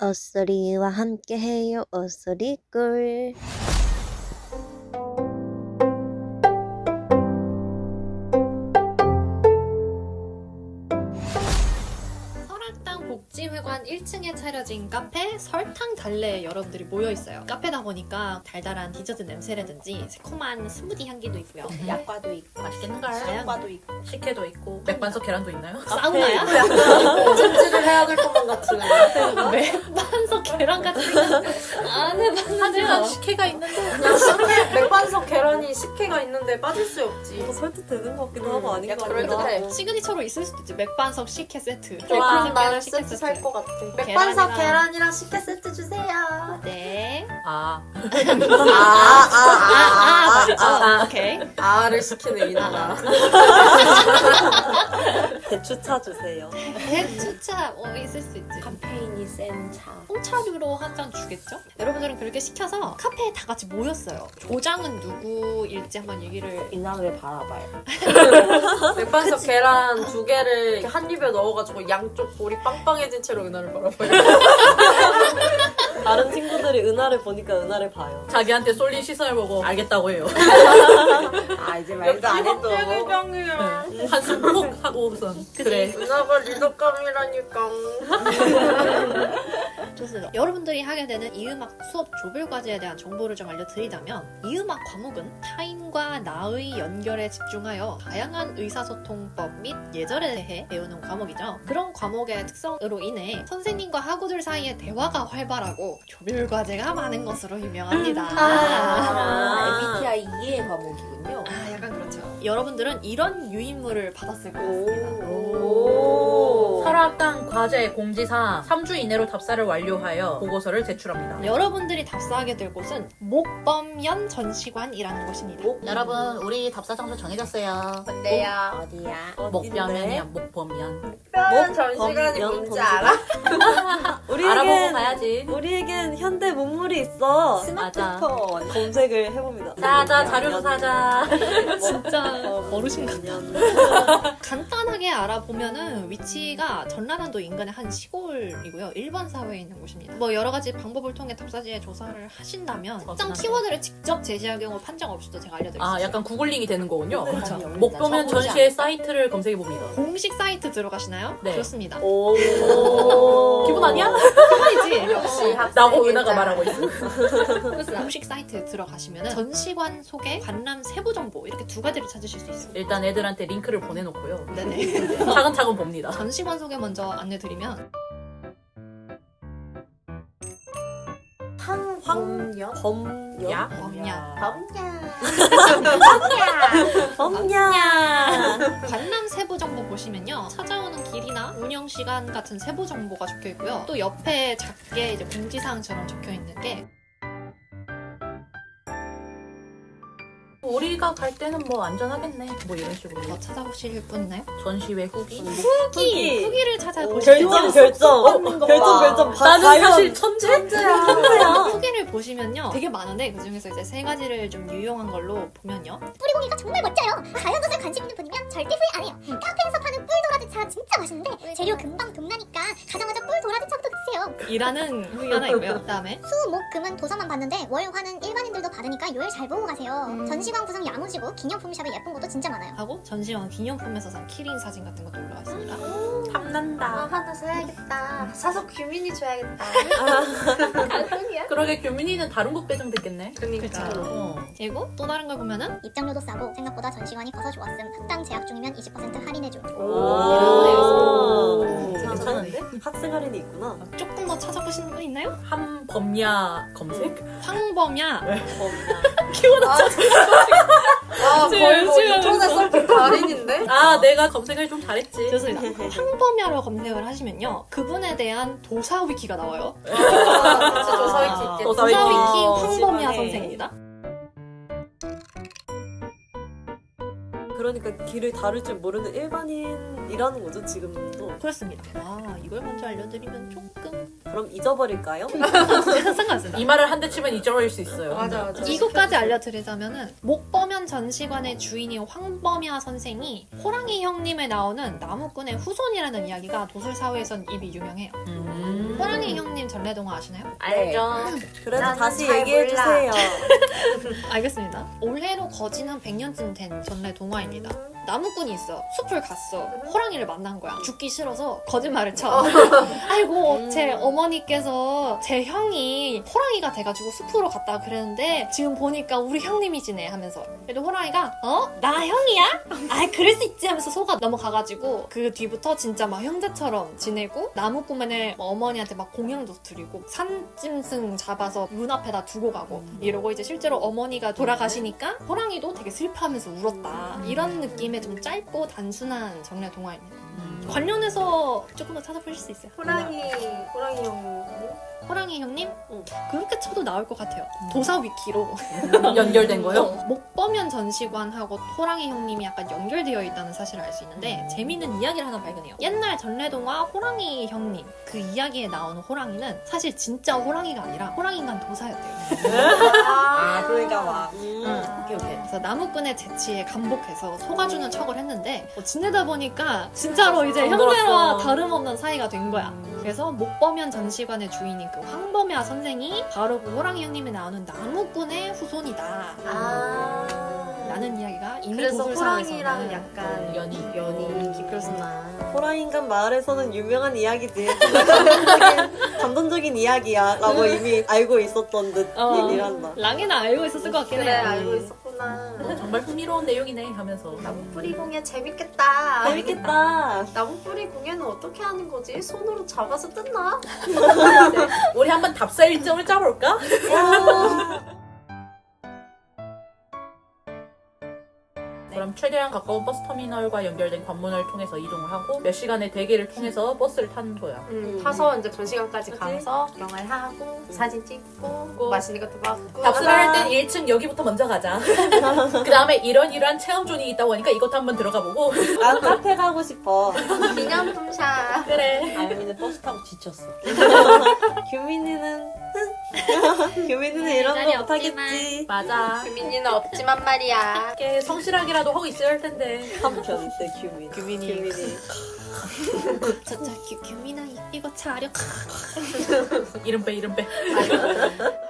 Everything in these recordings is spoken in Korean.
어서리와 함께해요. 어서리꿀 복지회관 1층에 차려진 카페 설탕 달래에 여러분들이 모여 있어요. 카페다 보니까 달달한 디저트 냄새라든지 새콤한 스무디 향기도 있고요. 약과도 있고 맛있겠는걸? 다양과도 있고 식혜도 있고 맥반석 계란도 있나요? 사우나야? 찜질을 해야 될 것만 같은 맥반석 계란 같은 거안 해봤는데요. 하지만 식혜가 있는데 식혜 맥반석 계란이 식혜가 있는데 빠질 수 없지 더 설득되는 것 같기도 하고 아닌 것 약간 같기도 그럴 듯해. 하고 시그니처로 있을 수도 있지. 맥반석 식혜 세트. 좋아 맥반석 식혜 세트 살것 같아 맥반석 계란이랑 식혜 세트 주세요 네. 아 아, 말이죠. 아. 오케이. 아를 시키네 이 나라 대추차 주세요. 대추차 어, 있을 수 있지. 카페인이 센 차 홍차류로 한 잔 주겠죠? 여러분들은 그렇게 시켜서 카페에 다 같이 모였어요. 조장은 누구일지 한번 얘기를 이날을 바라봐요 맥반석 계란 두 개를 이렇게 한 입에 넣어가지고 양쪽 볼이 빵빵해진 채로 은하를 바라봐요 다른 친구들이 은하를 보니까 은하를 봐요. 자기한테 쏠린 시선을 보고 알겠다고 해요. 아 이제 말도 안 해도 병이야 한숨 푹 하고선 그래. 은하가 리더감이라니까 좋습니다. 여러분들이 하게 되는 이음악 수업 조별 과제에 대한 정보를 좀 알려드리자면 이음악 과목은 타인과 나의 연결에 집중하여 다양한 의사소통법 및 예절에 대해 배우는 과목이죠. 그런 과목의 특성으로 인해 선생님과 학우들 사이의 대화가 활발하고 조별 과제가 많은 것으로 유명합니다. 아. MBTI 이해 과목이군요 아, 약간 그렇죠. 여러분들은 이런 유인물을 받았을 것 같습니다. 오. 설악당 과제 공지사 3주 이내로 답사를 완료하여 보고서를 제출합니다. 여러분들이 답사하게 될 곳은 목범연 전시관이라는 곳입니다. 여러분 우리 답사 장소 정해졌어요. 어때요? 어디야? 목변면이야 목범면. 뼈는 전시관이 연 뭔지 전시관? 알아? 알아보고 우리에겐 가야지. 우리에겐 현대 문물이 있어. 맞아. 검색을 해봅니다. 자자 자료도 사자. 진짜 어, 어르신. 년. 간단하게 알아보면은 위치가 전라남도 인근의 한 시골이고요. 일반 사회에 있는 곳입니다. 뭐 여러 가지 방법을 통해 답사지에 조사를 하신다면 특정 어떤 키워드를 직접 제시할 경우 판정 없이도 제가 알려드릴게요. 아 약간 구글링이 되는 거군요. 그렇죠. 목보면 전시의 사이트를 검색해 봅니다. 공식 사이트 들어가시나요? 네. 그렇습니다. 오. 기분 아니야? 기본이지. 역시 학생이다 라고 은하가 말하고 있어. 그래서 공식 사이트에 들어가시면 전시관 소개, 관람 세부 정보 이렇게 두 가지를 찾으실 수 있어요. 일단 애들한테 링크를 보내놓고요. 네네. 차근차근 봅니다. 전시관 소개 먼저 안내드리면 황황년 범. 야? 범야. 범냐 범냐. 관람 세부 정보 보시면요. 찾아오는 길이나 운영 시간 같은 세부 정보가 적혀 있고요. 또 옆에 작게 이제 공지사항처럼 적혀 있는 게 우리가 갈 때는 뭐 안전하겠네. 뭐 이런 식으로. 더 찾아보실 분 있나요? 전시회 후기? 후기! 후기를 찾아보시면 결정 결정. 결정 결정. 다 나는 과연 사실 천재야. 후기를 보시면요. 되게 많은데 그 중에서 이제 세 가지를 좀 유용한 걸로 보면요. 뿌리고기가 정말 멋져요. 자연 것에 관심 있는 분이면 절대 후회 안 해요. 카페에서 파는 꿀 도라지차 진짜 맛있는데 재료 금방 동나니까 가자마자 꿀 도라지차 드세요. 이라는 후기 하나 있고요. 그 다음에 수, 목, 금은 도서만 봤는데 월, 화는 일반인들도 받으니까 요일 잘 보고 가세요. 전시관 구성 야무지고 기념품 샵에 예쁜 것도 진짜 많아요. 하고 전시관 기념품에서 산 키링 사진 같은 것도 올라와 있습니다. 아 탐난다. 하나 사야겠다 사서 규민이 줘야겠다 그러게 규민이는 다른 곳 배정 됐겠네. 그러니까 어. 그리고 또 다른 걸 보면은 입장료도 싸고 생각보다 전시관이 커서 좋았음. 학당 재학 중이면 20% 할인해줘. 오. 괜찮은데? 학생 할인이 있구나. 조금 더 찾아보시는 분 있나요? 한 범야 검색? 황범야 범냐. 아 거의 뭐 열심히 인터넷 서핑 달인인데? 아 내가 검색을 좀 잘했지. 좋습니다. 황범야로 검색을 하시면요. 그분에 대한 도사 위키가 나와요. 아 그치 조사위키 있겠지 도사 도사 위키. 황범야. 선생입니다. 그러니까 길을 다룰 줄 모르는 일반인이라는 거죠 지금도. 그렇습니다. 아 이걸 먼저 알려드리면 조금 그럼 잊어버릴까요? 상관없습니다. 이 말을 한 대 치면 잊어버릴 수 있어요. 맞아 맞아 이것까지 알려드리자면은 목범현 전시관의 주인인 황범야 선생이 호랑이 형님에 나오는 나무꾼의 후손이라는 이야기가 도술 사회에선 입이 유명해요. 음. 호랑이 형님 전래동화 아시나요? 알죠. 그래도 나는 다시 잘 얘기해 몰라. 주세요. 알겠습니다. 올해로 거진 한 100년쯤 된 전래동화 입니다. 나무꾼이 있어. 숲을 갔어. 호랑이를 만난 거야. 죽기 싫어서 거짓말을 쳐. 아이고, 제 어머니께서 제 형이 호랑이가 돼가지고 숲으로 갔다 그랬는데 지금 보니까 우리 형님이지네 하면서. 그래도 호랑이가 어? 나 형이야? 아이, 그럴 수 있지 하면서 속아 넘어가가지고 그 뒤부터 진짜 막 형제처럼 지내고 나무꾼맨을 어머니한테 막 공양도 드리고 산짐승 잡아서 문 앞에다 두고 가고 이러고 이제 실제로 어머니가 돌아가시니까 호랑이도 되게 슬퍼하면서 울었다. 이런 느낌의 좀 짧고 단순한 정례 동화입니다. 관련해서 조금 더 찾아보실 수 있어요. 호랑이, 호랑이 형. 호랑이 형님? 그렇게 쳐도 나올 것 같아요. 도사 위키로. 연결된 거요? 어, 목범현 전시관하고 호랑이 형님이 약간 연결되어 있다는 사실을 알 수 있는데 재미있는 이야기를 하나 발견해요. 옛날 전래동화 호랑이 형님 그 이야기에 나오는 호랑이는 사실 진짜 호랑이가 아니라 호랑이인간 도사였대요. 아, 그러니까 막. 응, 오케이 오케이. 그래서 나무꾼의 재치에 감복해서 속아주는 척을 했는데 뭐 지내다 보니까 진짜로 이제. 형제와 다름없는 사이가 된 거야. 그래서 목범현 전시관의 주인인 그 황범야 선생이 바로 그 호랑이 형님이 나오는 나무꾼의 후손이다. 아. 라는 이야기가 이미 그래서 호랑이랑 약간 연이. 연이 그렇습니다. 호랑이인간 마을에서는 유명한 이야기지. 감동적인, 이야기야. 라고 이미 알고 있었던 듯 어. 얘기를 한다. 랑이는 알고 있었을 것 같긴 그래 해요. 알고 있었 구나. 정말 흥미로운 내용이네 하면서. 나무뿌리 공예 재밌겠다. 재밌겠다. 나무뿌리 공예는 어떻게 하는 거지? 손으로 잡아서 뜯나? 우리 한번 답사 일정을 짜볼까? 그럼 최대한 가까운 버스 터미널과 연결된 관문을 통해서 이동을 하고 몇 시간의 대기를 통해서 버스를 타는 거야. 음, 타서 이제 전시관까지 그치? 가서 구경을 하고 사진 찍고 맛있는 것도 먹고 답사를 할땐 1층 여기부터 먼저 가자. 그 다음에 이런 이러한 체험존이 있다고 하니까 이것도 한번 들어가 보고. 난 카페 가고 싶어. 기념품 샵. 그래. 알미는 버스 타고 지쳤어. 규민이는 규민이는 이런 자리 거. 못하겠지. 맞아. 규민이는 없지만 말이야. 이렇게 성실하기라도 하고 있어야 할 텐데. 한편 때 규민. 규민이. 규민이. 저저 규민아 이거 차려. 이름 빼, 이름 빼.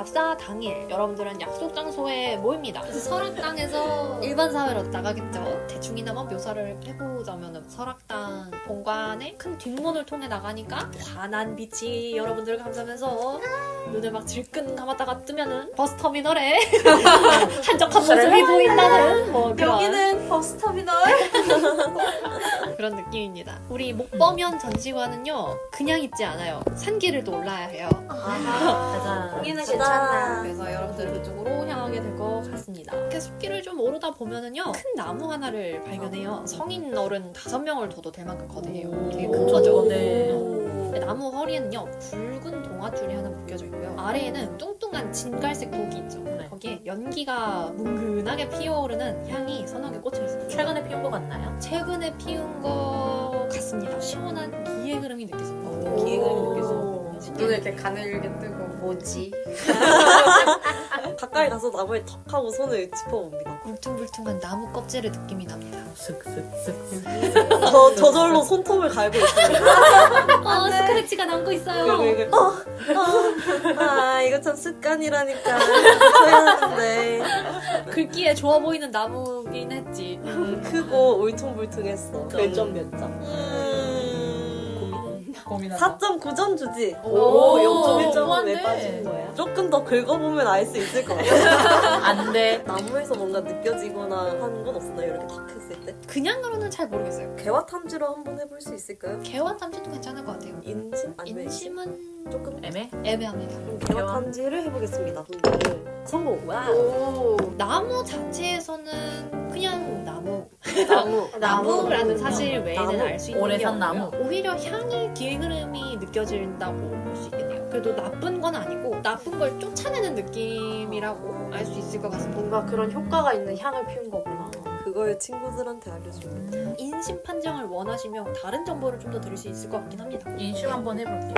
답사 당일 여러분들은 약속 장소에 모입니다. 그래서 설악당에서 일반 사회로 나가겠죠. 대충이나마 묘사를 해보자면 설악당 본관의 큰 뒷문을 통해 나가니까 환한 빛이 여러분들을 감싸면서 눈을 막 질끈 감았다가 뜨면은 버스터미널에 한적한 모습이 보인다는 뭐 그런 여기는 버스터미널. 그런 느낌입니다. 우리 목범현 전시관은요 그냥 있지 않아요. 산길을 또 올라야 해요. 가자. 여기는 가 자. 괜찮아. 그래서 여러분들 그쪽으로 향하게 될 것 같습니다. 이렇게 숲길을 좀 오르다 보면은요 큰 나무 하나를 발견해요. 성인 어른 다섯 명을 둬도 될 만큼 거대해요. 되게 큰 오, 거죠. 네. 근데 나무 허리에는요 붉은 동아줄이 하나 묶여져 있고요. 아래에는 뚱뚱한 진갈색 독이 있죠. 네. 거기에 연기가 뭉근하게 피어오르는 향이 선하게 꽂혀 있어요. 최근에 피운 거 같나요? 최근에 피운 것 같습니다. 시원한 기의 흐름이 느껴집니다. 기획을 오. 느껴서. 눈을 이렇게 가늘게 뜨고 뭐지? 가까이 가서 나무에 턱 하고 손을 짚어봅니다. 울퉁불퉁한 나무 껍질의 느낌이 납니다. 슥슥슥. 저 저절로 손톱을 갈고 있습니다. 어, 스크래치가 남고 있어요. 어, 어, 아 이거 참 습관이라니까 해야 하는데 긁기에 좋아 보이는 나무긴 했지. 음, 크고 울퉁불퉁했어. 별점 몇 점? 고민하다. 4.9점 주지. 오, 0.1점은 왜 너무한데? 빠지는 거야? 조금 더 긁어보면 알 수 있을 것 같아. 안 돼. 나무에서 뭔가 느껴지거나 하는 건 없었나요? 이렇게 탁 했을 때? 그냥으로는 잘 모르겠어요. 개화 탐지로 한번 해볼 수 있을까요? 개화 탐지도 괜찮을 것 같아요. 인심? 아니면 인심? 인심은 조금 애매? 애매합니다. 그럼 개화. 탐지를 해보겠습니다. 성공! 와! 오. 나무 자체에서는 나무. 나무. 나무라는 사실 외에는 나무. 알 수 있는 오래 게 산 없고요. 나무. 오히려 향의 기회 흐름이 느껴진다고 볼 수 있겠네요. 그래도 나쁜 건 아니고 나쁜 걸 쫓아내는 느낌이라고 알 수 있을 것 같습니다. 뭔가 그런 효과가 있는 향을 피운 거구나. 그걸 친구들한테 알려줍니다. 인심 판정을 원하시면 다른 정보를 좀 더 들을 수 있을 것 같긴 합니다. 인심 한번 해볼게 요.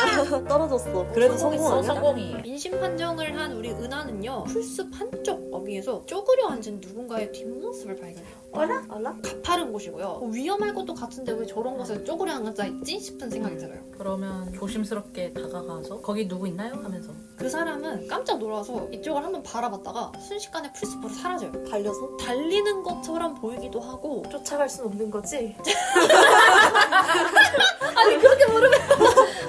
떨어졌어. 그래도 성공 성공했어, 아니야? 성공이. 민심 판정을 한 우리 은하는요 풀숲 한쪽 어귀에서 쪼그려 앉은 누군가의 뒷모습을 발견해요. 알아? 알아? 가파른 곳이고요. 어, 위험할 것도 같은데 왜 저런 곳에 쪼그려 앉아 있지 싶은 생각이 들어요. 그러면 조심스럽게 다가가서 거기 누구 있나요? 하면서 그 사람은 깜짝 놀라서 이쪽을 한번 바라봤다가 순식간에 풀숲으로 사라져요. 달려서? 달리는 것처럼 보이기도 하고 쫓아갈 순 없는 거지? 아니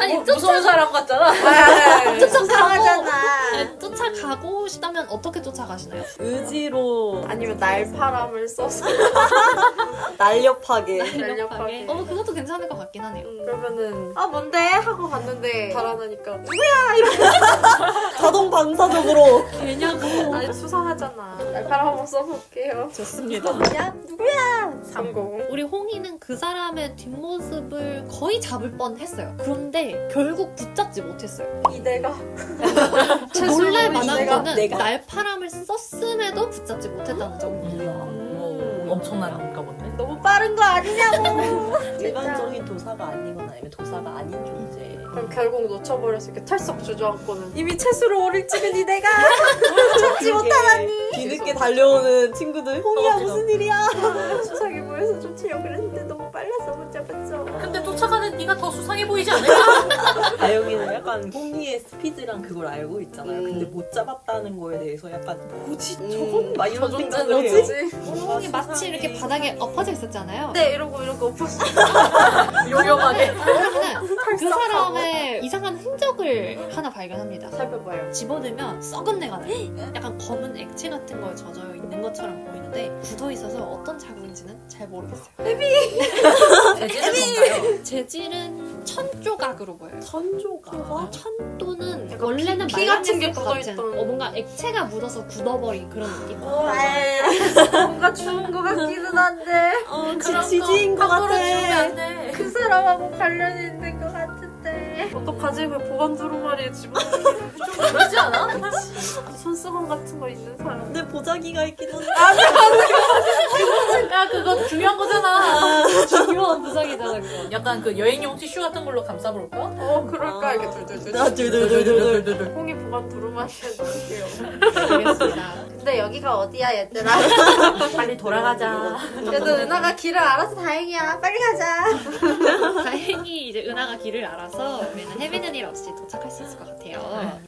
어, 무서운 사람 같잖아. 쫓아가고 아니, 쫓아가고 싶다면 어떻게 쫓아가시나요? 의지로 아니면 날파람을 써서 날렵하게. 날렵하게. 어 그것도 괜찮을 것 같긴 하네요. 음, 그러면은 아 뭔데 하고 봤는데 달아나니까 자동 반사적으로. 왜냐고 아니 수상하잖아. 날파람 한번 써볼게요. 좋습니다. 누구야? 누구야? 성공. 우리 홍이는 그 사람의 뒷모습을 거의 잡을 뻔 했어요. 그런데 결국 붙잡지 못했어요. 이대가 놀랄 만한 내가- 거는 내가? 날파람을 썼음에도 붙잡지 못했다는 점. 오, 엄청난가 보네. 너무 빠른 거 아니냐고. 일반적인 도사가 아니거나 아니면 도사가 아닌 존재. 그럼 결국 놓쳐버려서 이렇게 털썩 주저앉고는 이미 채수로 오를 찍은 이대가 찾지 못하다니. 뒤늦게 달려오는 친구들. 홍이야, 무슨 일이야? 수상해 보여서 쫓으려고 그랬는데 너무 근데 쫓아가는 네가 더 수상해 보이지 않을까? 아영이는 약간 홍이의 스피드랑 그걸 알고 있잖아요. 음. 근데 못 잡았다는 거에 대해서 약간 뭐지 음. 저건 막 이런 저 생각을 해요. 뭐지? 홍이 마치 이렇게 바닥에 엎어져 있었잖아요. 네 이러고 이러고 엎었어. 요령하게. 그러면 그 사람의 이상한 흔적을 하나 발견합니다. 살펴봐요. 집어들면 썩은 내가 나요. 약간 검은 액체 같은 거에 젖어 있는 것처럼 보이는데 굳어 있어서 어떤 자국인지는 잘 모르겠어요. 재질은 뭔가요? 재질은 천 조각으로 보여요. 천조가. 천 또는 약간 원래는 피- 피 같은 게것 묻어있던. 어, 뭔가 액체가 묻어서 굳어버린 그런 느낌. 뭔가 죽은 것 같기는 한데 어, 그런 지, 지인 것 함부로 주면 같아. 안 돼. 그 사람하고 관련이 있는 것 같은데 어떡하지? 왜 보관 두루마리에 집어넣는 그러지 않아? 손수건 같은 거 있는 사람 내 보자기가 있긴 한데. 야 그거 중요한 거잖아. 중요한 부석이잖아 그거. 약간 그 여행용 티슈 같은 걸로 감싸볼까? 어 그럴까 아. 이렇게 둘둘둘 나 둘둘둘둘둘. 콩이 보관 두루마리에 넣을게요 알겠습니다. 근데 여기가 어디야 얘들아 빨리 돌아가자. 그래도 은하가 길을 알아서 다행이야 빨리 가자 다행히 이제 은하가 길을 알아서 우리는 헤매는 일 없이 도착할 수 있을 것 같아요.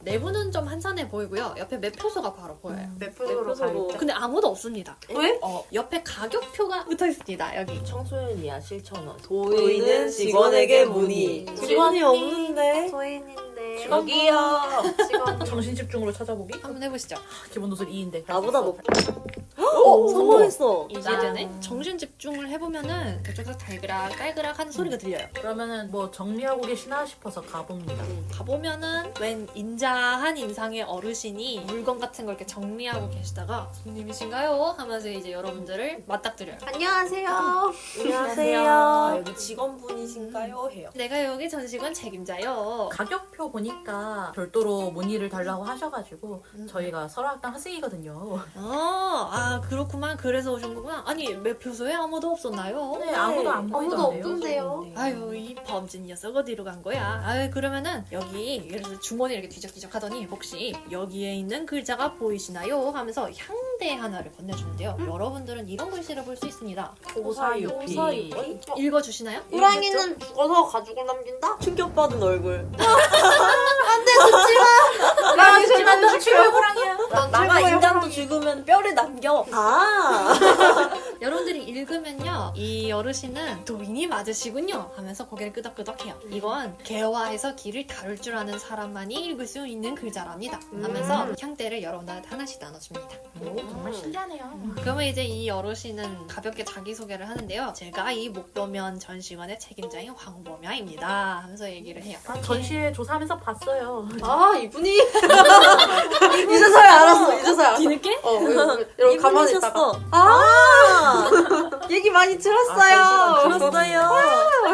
내부는 좀 한산해 보이고요. 옆에 매표소가 바로 보여요. 맵표소로 맵표소로. 가야겠다 근데 아무도 없습니다. 왜? 어, 옆에 가격표가 붙어 있습니다. 여기. 청소년이야 7,000원. 보이는 직원에게 문의. 직원이 없는데. 소인인데 여기요. 직원 정신 집중으로 찾아보기. 한번 해보시죠. 기본 도술 2인데. 나보다 높. 어, 성공했어. 이제 전에 정신 집중을 해보면은 그쪽에서 달그락 깔그락 하는 소리가 들려요. 그러면은 뭐 정리하고 계시나 싶어서 가봅니다. 가보면은 웬 인자한 인상의 어르신이 물건 같은 걸 이렇게 정리하고 계시다가 손님이신가요? 하면서 이제 여러분들을 맞닥뜨려요. 안녕하세요 아, 안녕하세요. 여기 직원분이신가요? 해요. 내가 여기 전시관 책임자요. 가격표 보니까 별도로 문의를 달라고 하셔가지고 음. 저희가 설화학당 학생이거든요. 아, 아 그렇구만. 그래서 오신 거구나. 아니 매표소에 아무도 없었나요? 네, 아무도 안 아무도 보이던데요. 없던데요 아유 이 범진 녀석 어디로 간 거야? 아유 그러면은 여기 예를 들어 주머니 이렇게 뒤적뒤적 하더니 혹시 여기에 있는 글자가 보이시나요? 하면서 향대 하나를 건네주는데요. 여러분들은 이런 글씨를 볼 수 있습니다. 오사유피. 오사유피? 읽어주시나요? 호랑이는 죽어서 가죽을 남긴다? 충격받은 얼굴. 나 하지 만넌 최고의 호랑이야. 나가 인간도 죽으면 뼈를 남겨. 아. 읽으면요 이 어르신은 도인이 맞으시군요 하면서 고개를 끄덕끄덕해요. 이건 개화해서 길을 다룰 줄 아는 사람만이 읽을 수 있는 글자랍니다. 하면서 향대를 여러분들한테 하나씩 나눠줍니다. 오, 정말 신기하네요. 그러면 이제 이 어르신은 가볍게 자기소개를 하는데요. 제가 이 목도면 전시관의 책임자인 황범야입니다. 하면서 얘기를 해요. 아, 전시회 조사하면서 봤어요. 아 이분이 이제서야 알았어 이제서야 알았어 뒤늦게? 어 이러고, 이러고 가만히 있다가 이분이셨어. 아 얘기 많이 아, 들었어요. 들었어요.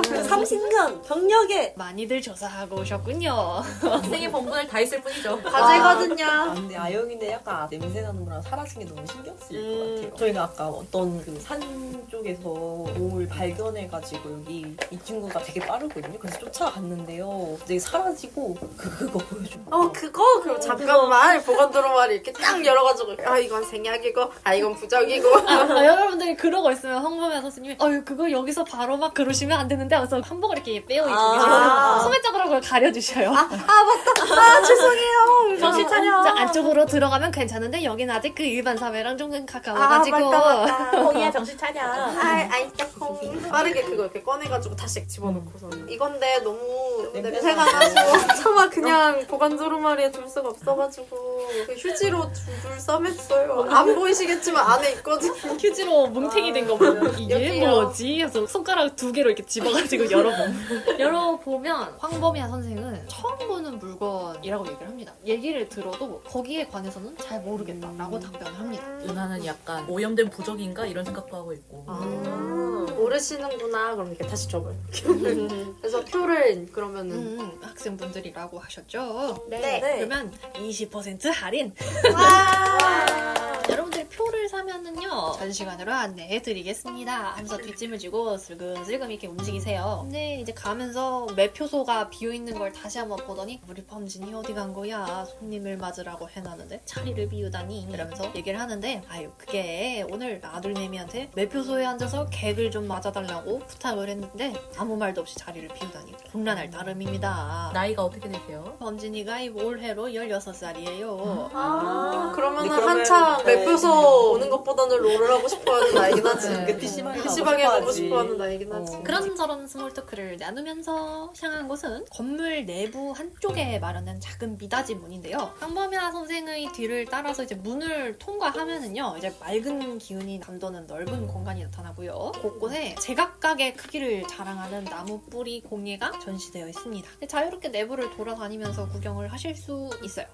30년 경력에 많이들 조사하고 오셨군요. 학생의 본분을 다 했을 뿐이죠. 과제거든요. 아, 근데 아영이네 약간 냄새 나는 거랑 사라진 게 너무 신경 쓰일 음. 것 같아요. 저희가 아까 어떤 그 산 쪽에서 몸을 발견해가지고 여기 이 친구가 되게 빠르거든요. 그래서 쫓아갔는데요. 이제 사라지고 그, 그거 보여줘. 어 그거 그럼 잠깐만 보건 도로말이 이렇게 딱 열어가지고 아 이건 생약이고 아 이건 부적이고 아, 여러분들이 그러고 있 으면 황범야 선생님이 어유 그거 여기서 바로 막 그러시면 안 되는데 하면서 한복을 이렇게 빼어 입고 아. 계시고 소매자국을 가려주셔요. 아 죄송해요. 정신 차려. 안쪽으로 들어가면 괜찮은데 여기는 아직 그 일반 사회랑 좀아 가까워가지고. 맞다 맞다. 콩이야 정신 차려. 아이 아이 콩. 빠르게 그거 이렇게 꺼내가지고 다시 집어넣고서 이건데 너무 냄새가 나서 차마 그냥 보관 도로말이에 둘 수가 없어가지고. 그 휴지로 줄줄 싸맸어요. 안 보이시겠지만 안에 있거든요. 휴지로 뭉탱이 된거 보면 이게 여기요. 뭐지? 해서 손가락 두 개로 이렇게 집어가지고 열어보면 열어보면 황범야 선생은 처음 보는 물건이라고 얘기를 합니다. 얘기를 들어도 거기에 관해서는 잘 모르겠다라고 답변을 합니다. 은하는 약간 오염된 부적인가 이런 생각도 하고 있고. 아, 모르시는구나 그럼 이렇게 다시 줘봐요 그래서 표를 그러면은 음, 학생분들이라고 하셨죠? 네. 그러면 20% 할인! 여러분들이 표를 사면은요. 전시관으로 안내해 드리겠습니다. 하면서 뒷짐을 지고 슬금슬금 이렇게 움직이세요. 근데 이제 가면서 매표소가 비어있는 걸 다시 한번 보더니 우리 범진이 어디 간 거야? 손님을 맞으라고 해놨는데 자리를 비우다니 이러면서 얘기를 하는데 아유 그게 오늘 아들내미한테 매표소에 앉아서 객을 좀 맞아달라고 부탁을 했는데 아무 말도 없이 자리를 비우다니 곤란할 따름입니다. 나이가 어떻게 되세요? 범진이가 이 올해로 16살이에요. 아, 그러면은 네, 그러면- 한창 네. 매표소 오는 것보다는 롤을 하고 싶어하는 나이긴 하지. 그 PC방에 PC방에 가고 싶어하는 나이긴 하지. 어. 그런저런 스몰 토크를 나누면서 향한 곳은 건물 내부 한쪽에 마련된 작은 미닫이 문인데요. 황범야 선생의 뒤를 따라서 이제 문을 통과하면은요, 이제 맑은 기운이 감도는 넓은 공간이 나타나고요. 곳곳에 제각각의 크기를 자랑하는 나무 뿌리 공예가 전시되어 있습니다. 자유롭게 내부를 돌아다니면서 구경을 하실 수 있어요.